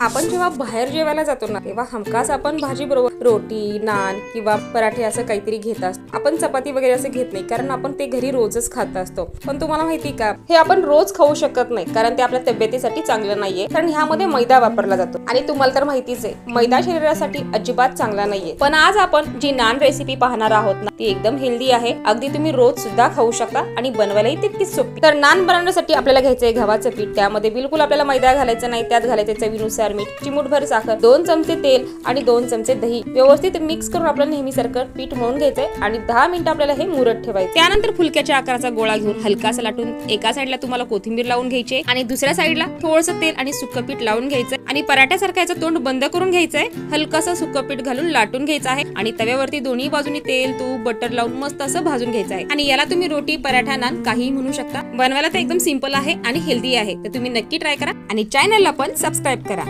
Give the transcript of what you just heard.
आपण जेव्हा बाहेर जेवायला जातो ना तेव्हा हमखास आपण भाजी बरोबर रोटी नान किंवा पराठे असं काहीतरी घेत असतो. आपण चपाती वगैरे असं घेत नाही कारण आपण ते घरी रोजच खात असतो. पण तुम्हाला माहिती का हे आपण रोज खाऊ शकत नाही कारण ते आपल्या तब्येतीसाठी चांगलं नाहीये. कारण ह्यामध्ये मैदा वापरला जातो. आणि तुम्हाला तर माहितीच आहे मैदा शरीरासाठी अजिबात चांगला नाहीये. पण आज आपण जी नान रेसिपी पाहणार आहोत ना ती एकदम हेल्दी आहे. अगदी तुम्ही रोज सुद्धा खाऊ शकता आणि बनवायलाही तितकीच सोपी. तर नान बनवण्यासाठी आपल्याला घ्यायचंय गव्हाचं पीठ. त्यामध्ये बिलकुल आपल्याला मैदा घालायचा नाही त्यात घालायचे चवीनुसार मीठ चिमूटभर साखर दोन चमचे तेल आणि दोन चमचे दही व्यवस्थित मिक्स करून आपल्याला नेहमीसारखं पीठ म्हणून घ्यायचंय आणि दहा मिनिटं आपल्याला हे मुरत ठेवायचं त्यानंतर फुलक्याच्या आकाराचा गोळा घेऊन हलकासा लाटून एका साईडला तुम्हाला कोथिंबीर लावून घ्यायची आणि दुसऱ्या साईडला थोडंसं तेल आणि सुक्क पीठ लावून घ्यायचं आणि पराठ्यासारखं याचं तोंड बंद करून घ्यायचंय. हलकासा सुक्क पीठ घालून लाटून घ्यायचं आहे आणि तव्यावरती दोन्ही बाजूनी तेल तूप बटर लावून मस्त असं भाजून घ्यायचं आहे. आणि याला तुम्ही रोटी पराठा नान काही म्हणू शकता. बनवायला तर एकदम सिंपल आहे आणि हेल्दी आहे. तर तुम्ही नक्की ट्राय करा आणि चॅनलला पण सबस्क्राईब करा.